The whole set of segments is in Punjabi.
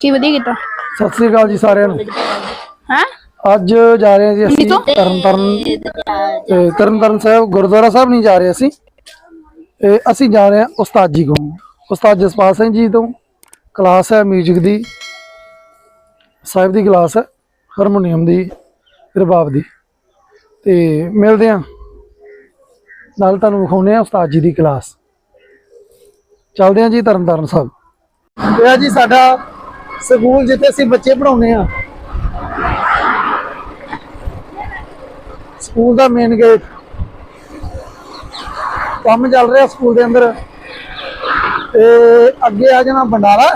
ਕੀ ਵਧੀਆ ਕੀਤਾ? ਸਤਿ ਸ੍ਰੀ ਅਕਾਲ ਜੀ ਸਾਰਿਆਂ ਨੂੰ। ਹੈ? ਅੱਜ ਜਾ ਰਹੇ ਹਾਂ ਜੀ ਅਸੀਂ ਤੋਂ? ਤਰਨ ਤਾਰਨ ਤੇ ਤਰਨ ਤਾਰਨ ਸਾਹਿਬ ਗੁਰਦੁਆਰਾ ਸਾਹਿਬ ਨਹੀਂ ਜਾ ਰਹੇ ਅਸੀਂ। ਇਹ ਅਸੀਂ ਜਾ ਰਹੇ ਹਾਂ ਉਸਤਾਦ ਜੀ ਕੋਲ। ਉਸਤਾਦ ਜਸਪਾਲ ਸਿੰਘ ਜੀ ਤੋਂ ਕਲਾਸ ਹੈ 뮤직 ਦੀ। ਸਾਹਿਬ ਦੀ ਕਲਾਸ ਹੈ ਹਾਰਮੋਨੀਅਮ ਦੀ ਰਬਾਬ ਦੀ। ਤੇ ਮਿਲਦੇ ਹਾਂ। ਨਾਲ ਤੁਹਾਨੂੰ ਵਿਖਾਉਂਦੇ ਹਾਂ ਉਸਤਾਦ ਜੀ ਦੀ ਕਲਾਸ। ਚੱਲਦੇ ਹਾਂ ਜੀ ਤਰਨ ਤਾਰਨ ਸਾਹਿਬ। ਇਹ ਆ ਜੀ ਸਾਡਾ ਸਕੂਲ ਜਿੱਥੇ ਅਸੀਂ ਬੱਚੇ ਪੜਾਉਂਦੇ ਆ ਸਕੂਲ ਦਾ ਮੇਨ ਗੇਟ ਕੰਮ ਚੱਲ ਰਿਹਾ ਸਕੂਲ ਦੇ ਅੰਦਰ। ਤੇ ਅੱਗੇ ਆ ਜਾਣਾ ਬੰਡਾਲਾ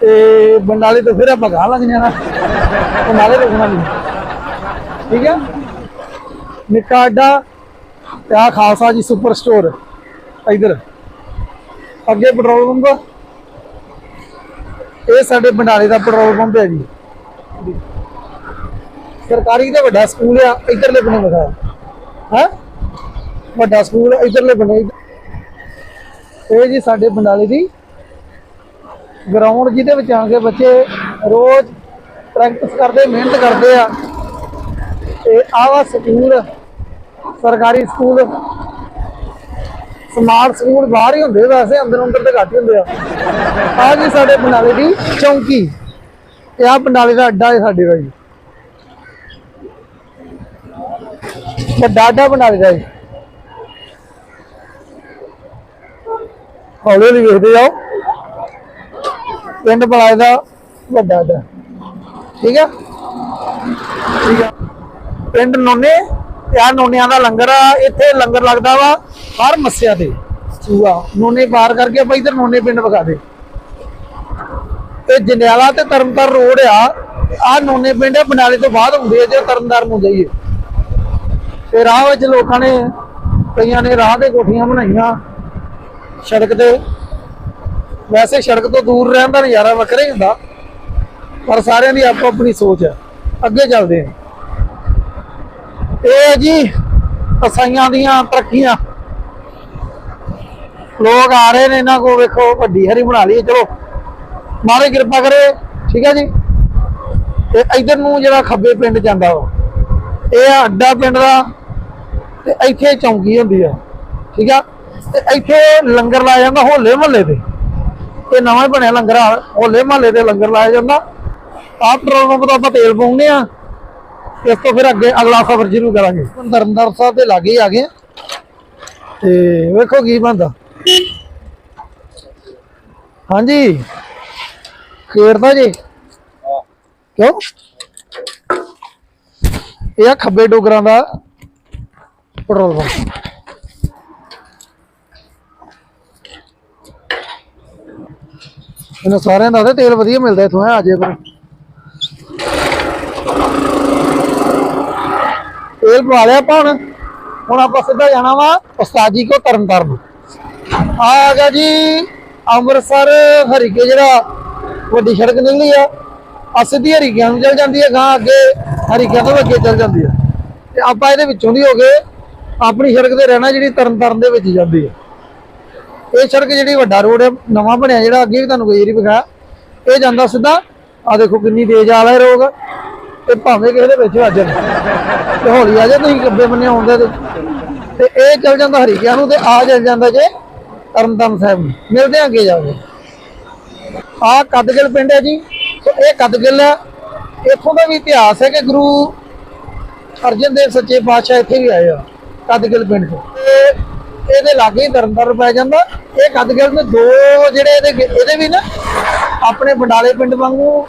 ਤੇ ਬੰਡਾਲੇ ਤੋਂ ਫਿਰ ਆਪਾਂ ਗਾਹ ਲੱਗ ਜਾਣਾ। ਬੰਡਾਲੇ ਰੁਕਣਾ ਨਹੀਂ। ਠੀਕ ਹੈ? ਨਿੱਕਾ ਅੱਡਾ ਤੇ ਆ ਖਾਲਸਾ ਜੀ ਸੁਪਰ ਸਟੋਰ। ਇਧਰ। ਅੱਗੇ ਪੈਟਰੋਲ ਪੰਪ। ਇਹ ਸਾਡੇ ਬੰਡਾਲੇ ਦਾ ਪੈਟਰੋਲ ਪੰਪ ਹੈ ਜੀ। ਸਰਕਾਰੀ ਦਾ ਵੱਡਾ ਸਕੂਲ ਆ, ਇਧਰਲੇ ਬਣੇ ਲਗਾ ਹੈ? ਵੱਡਾ ਸਕੂਲ, ਇਧਰਲੇ ਬਣੇ ਇਹ ਜੀ ਸਾਡੇ ਬੰਡਾਲੇ ਦੀ ਗਰਾਊਂਡ ਜਿਹਦੇ ਵਿੱਚ ਆ ਕੇ ਬੱਚੇ ਰੋਜ਼ ਪ੍ਰੈਕਟਿਸ ਕਰਦੇ, ਮਿਹਨਤ ਕਰਦੇ ਆ। ਤੇ ਆਵਾ ਸਕੂਲ, ਸਰਕਾਰੀ ਸਕੂਲ ਸਮਾਰਟ ਸਕੂਲ ਬਾਹਰ ਹੀ ਹੁੰਦੇ ਵੈਸੇ ਅੰਦਰ ਅੰਦਰ ਤੇ ਘੱਟ ਹੀ ਹੁੰਦੇ ਆ। ਆ ਜੀ ਸਾਡੇ ਬੰਡਾਲੇ ਦੀ ਚੌਂਕੀ। ਤੇ ਆ ਬੰਡਾਲੇ ਦਾ ਅੱਡਾ ਹੈ ਸਾਡੇ ਦਾ ਜੀ। ਵੱਡਾ ਅੱਡਾ ਬੰਡਾਲੇ ਦਾ ਜੀ। ਹੌਲੀ ਹੌਲੀ ਵੇਖਦੇ ਜਾਓ। ਪਿੰਡ ਬਲਾਏ ਦਾ ਵੱਡਾ ਅੱਡਾ। ਠੀਕ ਆ? ਠੀਕ ਆ। ਪਿੰਡ ਨੋਨੇ, ਤੇ ਆ ਨੋਨਿਆਂ ਦਾ ਲੰਗਰ ਆ, ਇੱਥੇ ਲੰਗਰ ਲੱਗਦਾ ਵਾ। ਹਰ ਮੱਸਿਆ ਤੇ ਸੂਆ ਨੋਨੇ ਪਾਰ ਕਰਕੇ ਆਪਾਂ ਇਧਰ ਨੋਨੇ ਪਿੰਡ ਵਿਖਾ ਦੇ। ਤੇ ਜੰਡਿਆਲਾ ਤੇ ਤਰਨਤਾਰ ਰੋਡ ਆ ਆ ਨੋਨੇ ਪਿੰਡ ਆ, ਬਨਾਲੇ ਤੋਂ ਬਾਅਦ ਹੁੰਦੇ ਆ, ਜੇ ਤਰਨਤਾਰ ਨੂੰ ਜਾਈਏ। ਤੇ ਰਾਹ ਵਿੱਚ ਲੋਕਾਂ ਨੇ, ਕਈਆਂ ਨੇ ਰਾਹ ਤੇ ਕੋਠੀਆਂ ਬਣਾਈਆਂ ਸੜਕ ਤੇ। ਵੈਸੇ ਸੜਕ ਤੋਂ ਦੂਰ ਰਹਿਣ ਦਾ ਨਜ਼ਾਰਾ ਵੱਖਰਾ ਹੀ ਹੁੰਦਾ, ਪਰ ਸਾਰਿਆਂ ਦੀ ਆਪੋ ਆਪਣੀ ਸੋਚ ਹੈ ਅੱਗੇ ਚੱਲਦੇ ਆ। ਇਹ ਹੈ ਜੀ ਅਸਾਈਆਂ ਦੀਆਂ ਤਰੱਕੀਆਂ। ਲੋਕ ਆ ਰਹੇ ਨੇ ਇਹਨਾਂ ਕੋ ਵੇਖੋ, ਵੱਡੀ ਹਰੀ ਬਣਾ ਲਈ ਚਲੋ, ਮਾਰੇ ਕਿਰਪਾ ਕਰੇ, ਠੀਕ ਹੈ ਜੀ? ਤੇ ਇਧਰ ਨੂੰ ਜਿਹੜਾ ਖੱਬੇ ਪਿੰਡ ਜਾਂਦਾ ਵਾ ਇਹ ਆ ਅੱਡਾ ਪਿੰਡ ਦਾ, ਤੇ ਇੱਥੇ ਚੌਂਕੀ ਹੁੰਦੀ ਆ, ਠੀਕ ਆ? ਤੇ ਇੱਥੇ ਲੰਗਰ ਲਾਇਆ ਜਾਂਦਾ ਹੋਲੇ ਮਹੱਲੇ ਤੇ। ਇਹ ਨਵਾਂ ਹੀ ਬਣਿਆ ਲੰਗਰ ਹੋਲੇ ਮਹੱਲੇ ਤੇ ਲੰਗਰ ਲਾਇਆ ਜਾਂਦਾ। ਆਹ ਪੈਟਰੋਲ ਪੰਪ ਤੋਂ ਆਪਾਂ ਤੇਲ ਪਾਉਂਦੇ ਆ ਇਸ ਤੋਂ ਫਿਰ ਅੱਗੇ ਅਗਲਾ ਸਫ਼ਰ ਸ਼ੁਰੂ ਕਰਾਂਗੇ। ਧਰਮਦਰ ਸਾਹਿਬ ਦੇ ਲਾਗੇ ਹੀ ਆ ਗਏ ਤੇ ਵੇਖੋ ਕੀ ਬੰਦਾ ਹਾਂਜੀ। ਖੇਡਦਾ ਜੀ। ਕਿਉਂ? ਇਹ ਆ ਖੱਬੇ ਡੋਗਰਾਂ ਦਾ ਪੈਟਰੋਲ ਪੰਪ। ਇਹਨਾਂ ਸਾਰਿਆਂ ਦਾ ਤੇਲ ਵਧੀਆ ਮਿਲਦਾ ਇਥੋਂ ਆ ਜੇ ਪਰ ਤੇਲ ਪਵਾ ਲਿਆ ਆਪਾਂ ਹੁਣ। ਹੁਣ ਆਪਾਂ ਸਿੱਧਾ ਜਾਣਾ ਵਾ ਉਸਤਾਦ ਜੀ ਕੋ ਤਰਨ ਤਾਰਨ ਆ ਗਿਆ ਜੀ। ਅੰਮ੍ਰਿਤਸਰ ਹਰੀਕੇ ਜਿਹੜਾ ਵੱਡੀ ਸੜਕ ਨਿਕਲੀ ਆ ਆ ਸਿੱਧੀ ਹਰੀਕਿਆਂ ਨੂੰ ਚਲ ਜਾਂਦੀ ਹੈ ਗਾਂ ਅੱਗੇ ਹਰੀਕਿਆਂ ਤੋਂ ਅੱਗੇ ਚਲ ਜਾਂਦੀ ਹੈ ਤੇ ਆਪਾਂ ਇਹਦੇ ਵਿੱਚੋਂ ਦੀ ਹੋ ਕੇ ਆਪਣੀ ਸੜਕ ਤੇ ਰਹਿਣਾ ਜਿਹੜੀ ਤਰਨ ਤਾਰਨ ਦੇ ਵਿੱਚ ਜਾਂਦੀ ਹੈ ਇਹ ਸੜਕ ਜਿਹੜੀ ਵੱਡਾ ਰੋਡ ਹੈ ਨਵਾਂ ਬਣਿਆ ਜਿਹੜਾ, ਅੱਗੇ ਵੀ ਤੁਹਾਨੂੰ ਕੋਈ ਏਰੀ ਵਿਖਾਇਆ। ਇਹ ਜਾਂਦਾ ਸਿੱਧਾ ਆ ਦੇਖੋ ਕਿੰਨੀ ਤੇਜ਼ ਆ ਰਿਹਾ ਰੋਗ ਤੇ ਭਾਵੇਂ ਕਿਸੇ ਦੇ ਵਿੱਚ ਵੱਜ ਜਾਣ ਤੇ ਹੌਲੀ ਆ ਜਾ ਤੁਸੀਂ ਗੱਬੇ ਬੰਨੇ ਆਉਂਦੇ ਤੇ। ਤੇ ਇਹ ਚੱਲ ਜਾਂਦਾ ਹਰੀਕਿਆਂ ਨੂੰ ਤੇ ਆ ਚੱਲ ਜਾਂਦਾ ਜੇ ਤਰਨਤਾਰਨ ਸਾਹਿਬ ਮਿਲਦੇ ਆ ਅੱਗੇ ਜਾ ਕੇ। ਆ ਕਦਗਿਲ ਪਿੰਡ ਹੈ ਜੀ। ਸੋ ਇਹ ਕਦਗਿਲ ਹੈ ਇੱਥੋਂ ਦਾ ਵੀ ਇਤਿਹਾਸ ਹੈ ਕਿ ਗੁਰੂ ਅਰਜਨ ਦੇਵ ਸੱਚੇ ਪਾਤਸ਼ਾਹ ਇੱਥੇ ਵੀ ਆਏ ਆ, ਕਦਗਿਲ ਪਿੰਡ ਤੋਂ। ਇਹਦੇ ਲਾਗੇ ਹੀ ਤਰਨਤਾਰਨ ਪੈ ਜਾਂਦਾ। ਇਹ ਕਦਗਿਲ ਦੇ ਦੋ ਜਿਹੜੇ ਇਹਦੇ ਇਹਦੇ ਵੀ ਨਾ, ਆਪਣੇ ਬੰਡਾਲੇ ਪਿੰਡ ਵਾਂਗੂ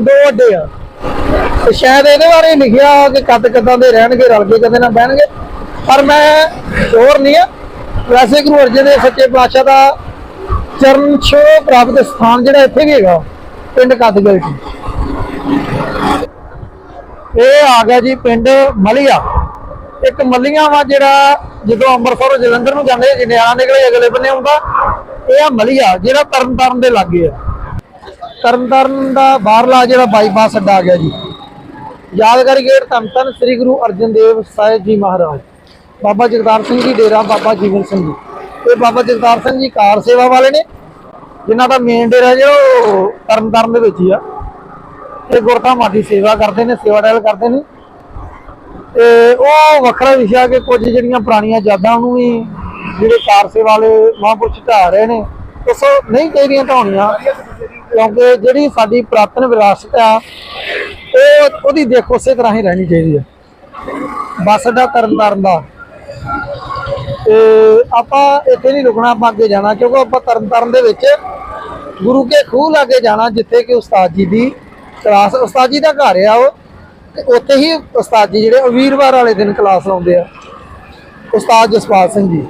ਦੋ ਅੱਡੇ ਆ। ਤੇ ਸ਼ਾਇਦ ਇਹਦੇ ਬਾਰੇ ਲਿਖਿਆ ਕਿ ਕਦ ਕਦਾਂ ਦੇ ਰਹਿਣਗੇ, ਰਲ ਕੇ ਕਦੇ ਨਾ ਬਹਿਣਗੇ। ਪਰ ਮੈਂ ਸ਼ੋਰ ਨਹੀਂ ਆ। ਵੈਸੇ ਗੁਰੂ ਅਰਜਨ ਦੇਵ ਸੱਚੇ ਪਾਤਸ਼ਾਹ ਦਾ ਚਰਨ ਛੋਹ ਪ੍ਰਾਪਤ ਸਥਾਨ ਜਿਹੜਾ ਇੱਥੇ ਵੀ ਹੈਗਾ, ਪਿੰਡ ਕਦਗਲ ਚ। ਇਹ ਆ ਗਿਆ ਜੀ ਪਿੰਡ ਮਲੀਆ। ਇੱਕ ਮਲੀਆਂ ਵਾ ਜਿਹੜਾ ਜਦੋਂ ਅੰਮ੍ਰਿਤਸਰ ਜਲੰਧਰ ਨੂੰ ਜਾਂਦੇ ਜਨਿਆਣਾ ਨਿਕਲੇ, ਅਗਲੇ ਬੰਨੇ ਆਉਂਦਾ। ਇਹ ਆ ਮਲੀਆ, ਜਿਹੜਾ ਤਰਨਤਾਰਨ ਦੇ ਲਾਗੇ ਆ। ਤਰਨਤਾਰਨ ਦਾ ਬਾਹਰਲਾ ਜਿਹੜਾ ਬਾਈਪਾਸ ਅੱਡਾ ਆ ਗਿਆ ਜੀ। ਯਾਦਗਾਰੀ ਗੇਟ ਧੰਨ ਧੰਨ ਸ੍ਰੀ ਗੁਰੂ ਅਰਜਨ ਦੇਵ ਸਾਹਿਬ ਜੀ ਮਹਾਰਾਜ। ਬਾਬਾ ਜਗਤਾਰ ਸਿੰਘ ਜੀ ਡੇਰਾ ਬਾਬਾ ਜੀਵਨ ਸਿੰਘ ਜੀ। ਇਹ ਬਾਬਾ ਜਗਤਾਰ ਸਿੰਘ ਜੀ ਕਾਰ ਸੇਵਾ ਵਾਲੇ ਨੇ, ਜਿਨ੍ਹਾਂ ਦਾ ਮੇਨ ਡੇਰਾ ਜਿਹੜਾ ਉਹ ਤਰਨਤਾਰਨ ਦੇ ਵਿੱਚ ਹੀ ਆ। ਇਹ ਗੁਰਧਾਮਾਂ ਦੀ ਸੇਵਾ ਕਰਦੇ ਨੇ, ਸੇਵਾ ਡਾਲ ਕਰਦੇ ਨੇ। ਤੇ ਉਹ ਵੱਖਰਾ ਵਿਸ਼ਾ ਕਿ ਕੁਝ ਜਿਹੜੀਆਂ ਪੁਰਾਣੀਆਂ ਯਾਦਾਂ ਉਹਨੂੰ ਵੀ ਜਿਹੜੇ ਕਾਰ ਸੇਵਾ ਵਾਲੇ ਮਹਾਂਪੁਰਸ਼ ਢਾਹ ਰਹੇ ਨੇ ਉਸ ਨਹੀਂ ਚਾਹੀਦੀਆਂ ਢਾਉਣੀਆਂ ਕਿਉਂਕਿ ਜਿਹੜੀ ਸਾਡੀ ਪ੍ਰਾਤਨ ਵਿਰਾਸਤ ਆ, ਉਹ ਉਹਦੀ ਦੇਖ ਉਸੇ ਤਰ੍ਹਾਂ ਹੀ ਰਹਿਣੀ ਚਾਹੀਦੀ ਹੈ ਬੱਸ ਅੱਡਾ ਤਰਨਤਾਰਨ ਦਾ। ਤੇ ਆਪਾਂ ਇੱਥੇ ਨਹੀਂ ਰੁਕਣਾ, ਆਪਾਂ ਅੱਗੇ ਜਾਣਾ, ਕਿਉਂਕਿ ਆਪਾਂ ਤਰਨਤਾਰਨ ਦੇ ਵਿੱਚ ਗੁਰੂ ਕੇ ਖੂਹ ਲਾਗੇ ਜਾਣਾ, ਜਿੱਥੇ ਕਿ ਉਸਤਾਦ ਜੀ ਦੀ ਕਲਾਸ, ਉਸਤਾਦ ਜੀ ਦਾ ਘਰ ਆ ਉਹ, ਤੇ ਉੱਥੇ ਹੀ ਉਸਤਾਦ ਜੀ ਜਿਹੜੇ ਵੀਰਵਾਰ ਵਾਲੇ ਦਿਨ ਕਲਾਸ ਲਾਉਂਦੇ ਆ। ਉਸਤਾਦ ਜਸਪਾਲ ਸਿੰਘ ਜੀ।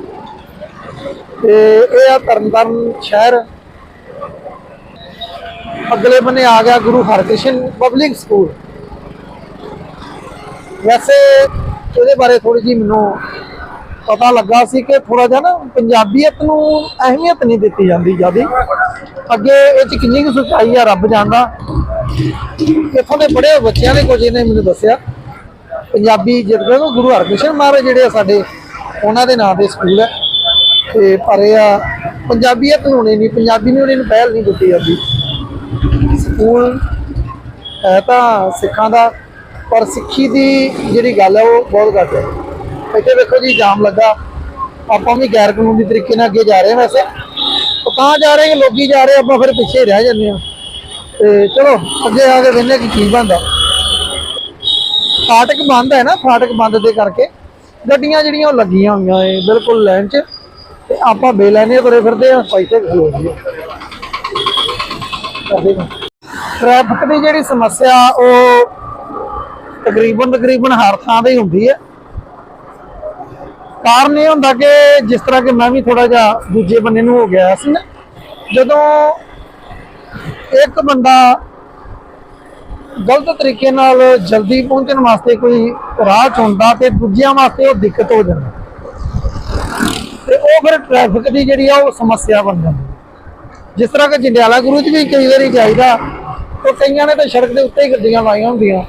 ਤੇ ਇਹ ਆ ਤਰਨਤਾਰਨ ਸ਼ਹਿਰ। ਅਗਲੇ ਬੰਨੇ ਆ ਗਿਆ ਗੁਰੂ ਹਰਕ੍ਰਿਸ਼ਨ ਪਬਲਿਕ ਸਕੂਲ। ਵੈਸੇ ਉਹਦੇ ਬਾਰੇ ਥੋੜੀ ਜੀ ਮੈਨੂੰ ਪਤਾ ਲੱਗਾ ਸੀ ਕਿ ਥੋੜਾ ਜਿਹਾ ਨਾ ਪੰਜਾਬੀਅਤ ਨੂੰ ਅਹਿਮੀਅਤ ਨਹੀਂ ਦਿੱਤੀ ਜਾਂਦੀ ਜਿਆਦੀ। ਅੱਗੇ ਇਹ ਚ ਕਿੰਨੀ ਕੁ ਸੱਚਾਈ ਆ ਰੱਬ ਜਾਣਦਾ। ਇੱਥੋਂ ਦੇ ਬੜੇ ਬੱਚਿਆਂ ਨੇ ਕੁਝ ਇਹਨੇ ਮੈਨੂੰ ਦੱਸਿਆ। ਪੰਜਾਬੀ ਜਿੱਦਾਂ ਨੂੰ ਗੁਰੂ ਹਰਕ੍ਰਿਸ਼ਨ ਮਹਾਰਾਜ ਜਿਹੜੇ ਆ ਸਾਡੇ, ਉਹਨਾਂ ਦੇ ਨਾਂ ਦੇ ਸਕੂਲ ਹੈ। ਤੇ ਪਰ ਇਹ ਆ, ਪੰਜਾਬੀਅਤ ਨੂੰ ਨਹੀਂ ਪੰਜਾਬੀ ਨੂੰ ਇਹਨੂੰ ਪਹਿਲ ਨਹੀਂ ਦਿੱਤੀ ਜਾਂਦੀ। ਸਕੂਲ ਹੈ ਤਾਂ ਸਿੱਖਾਂ ਦਾ, ਪਰ ਸਿੱਖੀ ਦੀ ਜਿਹੜੀ ਗੱਲ ਹੈ ਉਹ ਬਹੁਤ ਘੱਟ ਹੈ। ਇੱਥੇ ਵੇਖੋ ਜੀ, ਜਾਮ ਲੱਗਾ। ਆਪਾਂ ਵੀ ਗੈਰ ਕਾਨੂੰਨੀ ਤਰੀਕੇ ਨਾਲ ਅੱਗੇ ਜਾ ਰਹੇ ਹਾਂ ਵੈਸੇ। ਤਾਂ ਜਾ ਰਹੇ ਕਿ ਲੋਕੀ ਜਾ ਰਹੇ, ਆਪਾਂ ਫਿਰ ਪਿੱਛੇ ਰਹਿ ਜਾਂਦੇ ਹਾਂ। ਤੇ ਚਲੋ, ਅੱਗੇ ਆ ਕੇ ਵੇਖਦੇ ਕੀ ਕੀ ਬਣਦਾ। ਫਾਟਕ ਬੰਦ ਹੈ ਨਾ, ਫਾਟਕ ਬੰਦ ਦੇ ਕਰਕੇ। ਗੱਡੀਆਂ ਜਿਹੜੀਆਂ ਉਹ ਲੱਗੀਆਂ ਹੋਈਆਂ ਏ ਬਿਲਕੁਲ ਲਾਈਨ 'ਚ। ਤੇ ਆਪਾਂ ਬੇਲਾਨੇ ਤੁਰੇ ਫਿਰਦੇ ਆ ਪੈਸੇ ਖਲੋ ਜੀ। ਟ੍ਰੈਫਿਕ ਦੀ ਜਿਹੜੀ ਸਮੱਸਿਆ, ਉਹ ਤਕਰੀਬਨ ਤਕਰੀਬਨ ਹਰ ਥਾਂ ਤੇ ਹੁੰਦੀ ਹੈ। ਕਾਰਨ ਇਹ ਹੁੰਦਾ ਕਿ ਜਿਸ ਤਰ੍ਹਾਂ ਕਿ ਮੈਂ ਵੀ ਥੋੜਾ ਜਿਹਾ ਦੂਜੇ ਬੰਨੇ ਨੂੰ ਹੋ ਗਿਆ ਸੀ ਨਾ, ਜਦੋਂ ਇੱਕ ਬੰਦਾ ਗਲਤ ਤਰੀਕੇ ਨਾਲ ਜਲਦੀ ਪਹੁੰਚਣ ਵਾਸਤੇ ਕੋਈ ਰਾਹ ਚੁਣਦਾ ਤੇ ਦੂਜਿਆਂ ਵਾਸਤੇ ਉਹ ਦਿੱਕਤ ਹੋ ਜਾਂਦੀ। ਤੇ ਉਹ ਫਿਰ ਟ੍ਰੈਫਿਕ ਦੀ ਜਿਹੜੀ ਆ ਉਹ ਸਮੱਸਿਆ ਬਣ ਜਾਂਦੀ। ਜਿਸ ਤਰ੍ਹਾਂ ਕਿ ਜੰਡਿਆਲਾ ਗੁਰੂ ਚ ਵੀ ਕਈ ਵਾਰੀ ਜਾਈਦਾ, ਉਹ ਕਈਆਂ ਨੇ ਤਾਂ ਸੜਕ ਦੇ ਉੱਤੇ ਹੀ ਗੱਡੀਆਂ ਲਾਈਆਂ ਹੁੰਦੀਆਂ,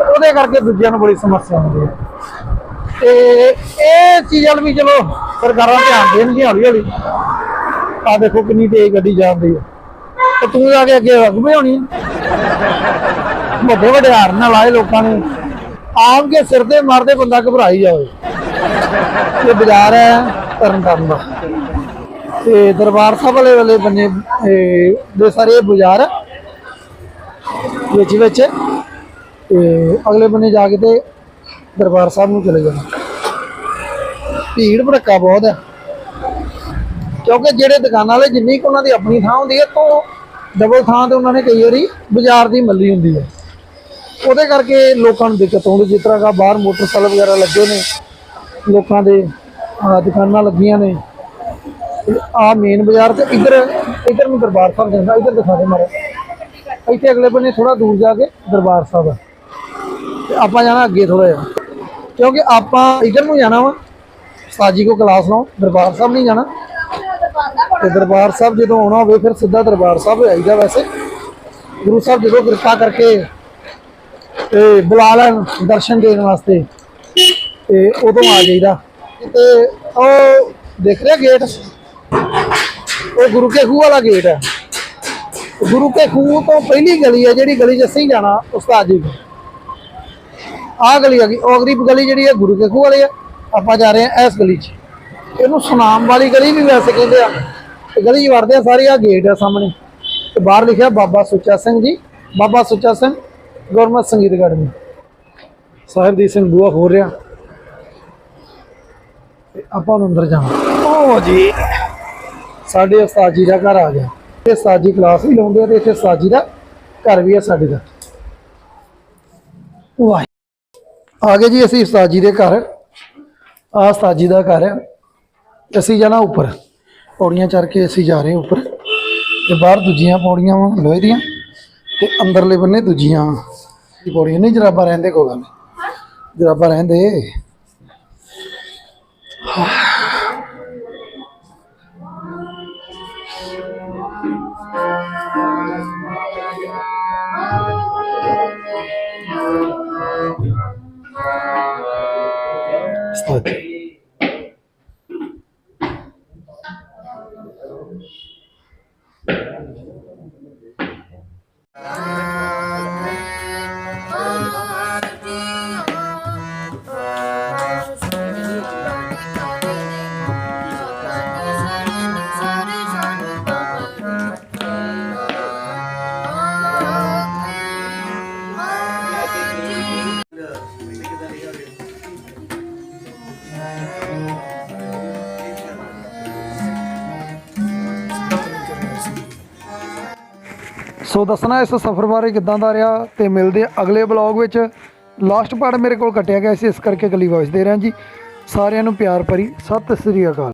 ਉਹਦੇ ਕਰਕੇ ਦੂਜਿਆਂ ਨੂੰ ਬੜੀ ਸਮੱਸਿਆ ਹੁੰਦੀ ਹੈ। ਤੇ ਇਹ ਚੀਜ਼ ਵੱਲ ਵੀ ਚਲੋ ਸਰਕਾਰਾਂ ਧਿਆਨ ਦੇਣਗੀਆਂ ਹੌਲੀ ਹੌਲੀ। ਆ ਦੇਖੋ ਕਿੰਨੀ ਤੇਜ਼ ਗੱਡੀ ਜਾਂਦੀ ਹੈ। ਤੇ ਤੂੰ ਜਾ ਕੇ ਅੱਗੇ ਰੁਕ ਹੋਣੀ ਵੱਡੇ ਵੱਡੇ ਹਾਰਨ ਨਾਲ ਆਏ ਲੋਕਾਂ ਨੇ। ਆਮ ਕੇ ਸਿਰ ਤੇ ਮਾਰਦੇ ਬੰਦਾ ਘਬਰਾਈ ਜਾਵੇ। ਇਹ ਬਾਜ਼ਾਰ ਹੈ ਤਰਨ ਤਾਰਨ ਦਾ। ਤੇ ਦਰਬਾਰ ਸਾਹਿਬ ਵਾਲੇ ਵਾਲੇ ਬੰਨੇ ਦੇ ਸਾਰੇ ਬਾਜ਼ਾਰ ਹੈ। ਵਿੱਚ ਵਿੱਚ। ਤੇ ਅਗਲੇ ਬੰਨੇ ਜਾ ਕੇ ਤੇ ਦਰਬਾਰ ਸਾਹਿਬ ਨੂੰ ਚਲੇ ਜਾਣਾ। ਭੀੜ ਭੜੱਕਾ ਬਹੁਤ ਹੈ। ਕਿਉਂਕਿ ਜਿਹੜੇ ਦੁਕਾਨਾਂ ਵਾਲੇ ਜਿੰਨੀ ਕੁ ਉਹਨਾਂ ਦੀ ਆਪਣੀ ਥਾਂ ਹੁੰਦੀ ਹੈ ਤੋਂ ਡਬਲ ਥਾਂ ਤੇ ਉਹਨਾਂ ਨੇ ਕਈ ਵਾਰੀ ਬਾਜ਼ਾਰ ਦੀ ਮੱਲੀ ਹੁੰਦੀ ਹੈ। ਉਹਦੇ ਕਰਕੇ ਲੋਕਾਂ ਨੂੰ ਦਿੱਕਤ ਆਉਂਦੀ, ਜਿਸ ਤਰ੍ਹਾਂ ਦਾ ਬਾਹਰ ਮੋਟਰਸਾਈਕਲ ਵਗੈਰਾ ਲੱਗੇ ਨੇ, ਲੋਕਾਂ ਦੇ ਦੁਕਾਨਾਂ ਲੱਗੀਆਂ ਨੇ। ਆ ਮੇਨ ਬਾਜ਼ਾਰ ਤੇ ਇੱਧਰ ਇੱਧਰ ਨੂੰ ਦਰਬਾਰ ਸਾਹਿਬ ਜਾਂਦਾ, ਇੱਧਰ ਦਿਖਾ ਦੇ ਮਾਰੇ ਇੱਥੇ ਅਗਲੇ ਬੰਨੇ ਥੋੜਾ ਦੂਰ ਜਾ ਕੇ ਦਰਬਾਰ ਸਾਹਿਬ ਹੈ। ਆਪਾਂ ਜਾਣਾ ਅੱਗੇ ਥੋੜਾ ਜਿਹਾ। ਕਿਉਂਕਿ ਆਪਾਂ ਇੱਧਰ ਨੂੰ ਜਾਣਾ ਵਾ। ਸਾਜੀ ਕੋ ਕਲਾਸ ਲਾਉ ਦਰਬਾਰ ਸਾਹਿਬ ਨਹੀਂ ਜਾਣਾ। ਤੇ ਦਰਬਾਰ ਸਾਹਿਬ ਜਦੋਂ ਆਉਣਾ ਹੋਵੇ, ਫਿਰ ਸਿੱਧਾ ਦਰਬਾਰ ਸਾਹਿਬ ਆਈਦਾ ਵੈਸੇ। ਗੁਰੂ ਸਾਹਿਬ ਜਦੋਂ ਕਿਰਪਾ ਕਰਕੇ ਤੇ ਬੁਲਾ ਲੈਣ, ਦਰਸ਼ਨ ਦੇਣ ਵਾਸਤੇ, ਤੇ ਉਦੋਂ ਆ ਜਾਈਦਾ। ਤੇ ਉਹ ਦੇਖ ਰਿਹਾ ਗੇਟ? ਉਹ ਗੁਰੂ ਕੇ ਖੂਹ ਵਾਲਾ ਗੇਟ ਹੈ। ਗੁਰੂ ਕੇ ਖੂਹ ਤੋਂ ਪਹਿਲੀ ਗਲੀ ਹੈ, ਜਿਹੜੀ ਗਲੀ 'ਚ ਅਸੀਂ ਜਾਣਾ, ਉਸਤਾਦ ਜੀ। ਕੋਲ ਆਹ ਗਲੀ ਆ ਗਈ ਉਹ ਅਗਲੀ ਗਲੀ ਜਿਹੜੀ ਹੈ ਗੁਰੂ ਕੇ ਖੂਹ ਵਾਲੀ ਹੈ ਆਪਾਂ ਜਾ ਰਹੇ ਹਾਂ ਇਸ ਗਲੀ 'ਚ। ਇਹਨੂੰ ਸੁਨਾਮ ਵਾਲੀ ਗਲੀ ਵੀ ਵੈਸੇ ਕਹਿੰਦੇ ਆ। ਤੇ ਗਲੀ 'ਚ ਵੜਦੇ ਆ ਸਾਰੀ ਆ ਗੇਟ ਹੈ ਸਾਹਮਣੇ। ਤੇ ਬਾਹਰ ਲਿਖਿਆ ਬਾਬਾ ਸੁੱਚਾ ਸਿੰਘ ਜੀ। ਬਾਬਾ ਸੁੱਚਾ ਸਿੰਘ ਗੁਰਮਤ ਸੰਗੀਤ ਅਕੈਡਮੀ। ਸਾਹਿਬਦੀਪ ਸਿੰਘ ਬੂਆ ਹੋ ਰਿਹਾ। ਤੇ ਆਪਾਂ ਨੂੰ ਅੰਦਰ ਜਾਣਾ। ਉਹ ਜੀ। ਸਾਡੇ ਉਸਤਾਦ ਜੀ ਦਾ ਘਰ ਆ ਗਿਆ। ਤੇ ਉਸਤਾਦ ਜੀ ਕਲਾਸ ਵੀ ਲਾਉਂਦੇ ਆ ਤੇ ਇੱਥੇ ਉਸਤਾਦ ਜੀ ਦਾ ਘਰ ਵੀ ਆ ਸਾਡੇ ਦਾ। ਵਾਹ ਆ ਗਏ ਜੀ ਅਸੀਂ ਉਸਤਾਦ ਜੀ ਦੇ ਘਰ। ਆ ਉਸਤਾਦ ਜੀ ਦਾ ਘਰ। ਹੈ ਅਸੀਂ ਜਾਣਾ ਉੱਪਰ। ਪੌੜੀਆਂ ਚੜ ਕੇ ਅਸੀਂ ਜਾ ਰਹੇ ਉੱਪਰ। ਤੇ ਬਾਹਰ ਦੂਜੀਆਂ ਪੌੜੀਆਂ ਵਾ, ਲੋਹੇ ਦੀਆਂ। ਤੇ ਅੰਦਰਲੇ ਬੰਨੇ ਦੂਜੀਆਂ ਇਹ ਪੌੜੀਆਂ ਨਹੀਂ ਜਰਾਬਾਂ ਰਹਿੰਦੇ, ਕੋਈ ਗੱਲ ਨਹੀਂ। ਜਰਾਬਾਂ ਰਹਿੰਦੇ। 아. ਸੋ ਦੱਸਣਾ ਇਸ ਸਫ਼ਰ ਬਾਰੇ ਕਿੱਦਾਂ ਦਾ ਰਿਹਾ ਤੇ ਮਿਲਦੇ ਅਗਲੇ ਬਲੌਗ ਵਿੱਚ। ਲਾਸਟ ਪਾਰਟ ਮੇਰੇ ਕੋਲ ਕੱਟਿਆ ਗਿਆ ਸੀ, ਇਸ ਕਰਕੇ ਅਗਲੀ ਵੌਇਸ ਦੇ ਰਿਹਾ ਜੀ। ਸਾਰਿਆਂ ਨੂੰ ਪਿਆਰ ਭਰੀ, ਸਤਿ ਸ੍ਰੀ ਅਕਾਲ।